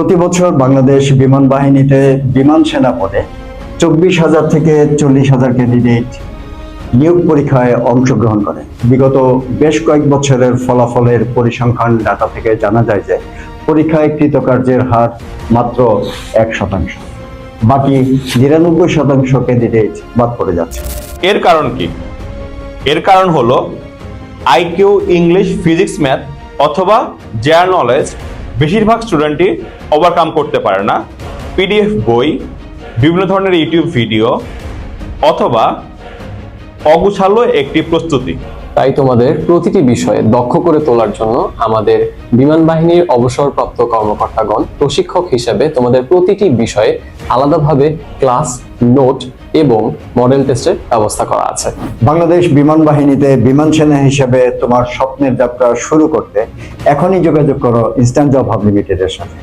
প্রতি বছর বাংলাদেশ বিমান বাহিনীতে বিমান সেনা পদে চব্বিশ হাজার থেকে চল্লিশ হাজার ক্যান্ডিডেট নিয়োগ পরীক্ষায় অংশগ্রহণ করে। বিগত বেশ কয়েক বছরের ফলাফলের পরিসংখ্যান ডাটা থেকে জানা যায় যে পরীক্ষায় কৃতকার্যের হার মাত্র এক শতাংশ। বাকি নিরানব্বই শতাংশ ক্যান্ডিডেট বাদ পড়ে যাচ্ছে। এর কারণ কি? এর কারণ হলো আইকিউ, ইংলিশ, ফিজিক্স, ম্যাথ অথবা জেয়ার নলেজ বেশিরভাগ স্টুডেন্টই ওভারকাম করতে পারে না। পিডিএফ বই, বিভিন্ন ধরনের ইউটিউব ভিডিও অথবা অগুছালো একটি প্রস্তুতি। তাই তোমাদের প্রতিটি বিষয়ে দক্ষ করে তোলার জন্য আমাদের বিমান বাহিনীর অবসরপ্রাপ্ত কর্মকর্তাগণ, প্রশিক্ষক হিসেবে তোমাদের প্রতিটি বিষয়ে আলাদাভাবে ক্লাস, নোট এবং মডেল টেস্টের ব্যবস্থা করা আছে। বাংলাদেশ বিমান বাহিনীতে বিমান সেনা হিসেবে তোমার স্বপ্নের যাত্রা শুরু করতে এখনই যোগাযোগ করো ইনস্ট্যান্ট জব হাব লিমিটেডের সাথে।